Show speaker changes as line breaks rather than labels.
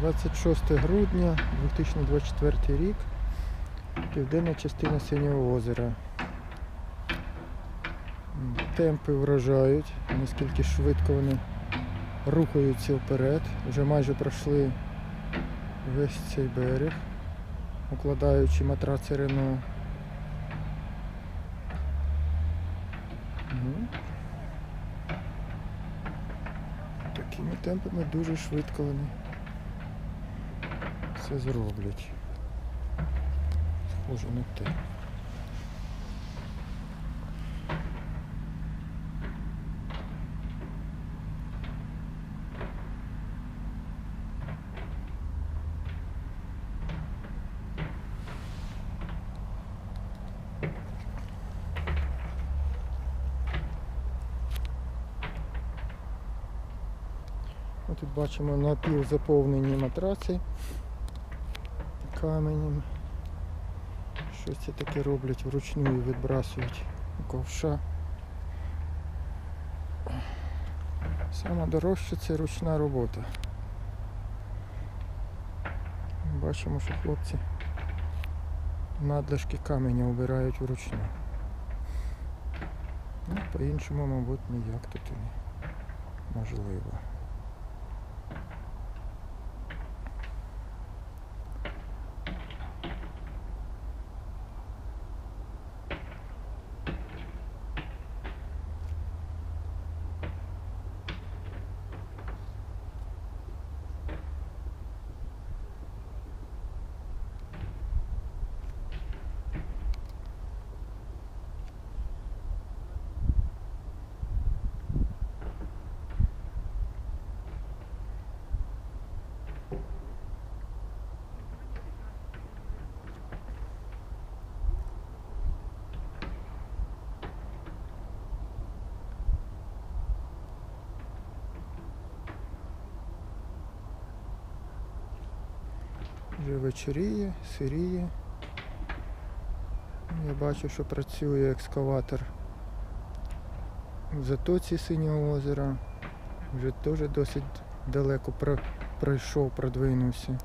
26 грудня 2024 рік. Південна частина Синього озера. Темпи вражають, наскільки швидко вони рухаються вперед. Вже майже пройшли весь цей берег, укладаючи матраци Рено. Ну, Такими темпами дуже швидко вони все зроблять. Схоже на те. Тут бачимо напівзаповнені матраці каменем. Щось це таке роблять вручну і відбрасують ковша. Саме дорожче це ручна робота. Бачимо, що хлопці надлишки каменя обирають вручну. Ну, по-іншому, мабуть, ніяк тут і можливо. Вже вечоріє, сиріє. Я бачу, що працює екскаватор в затоці синього озера. Вже теж досить далеко пройшов, продвинувся.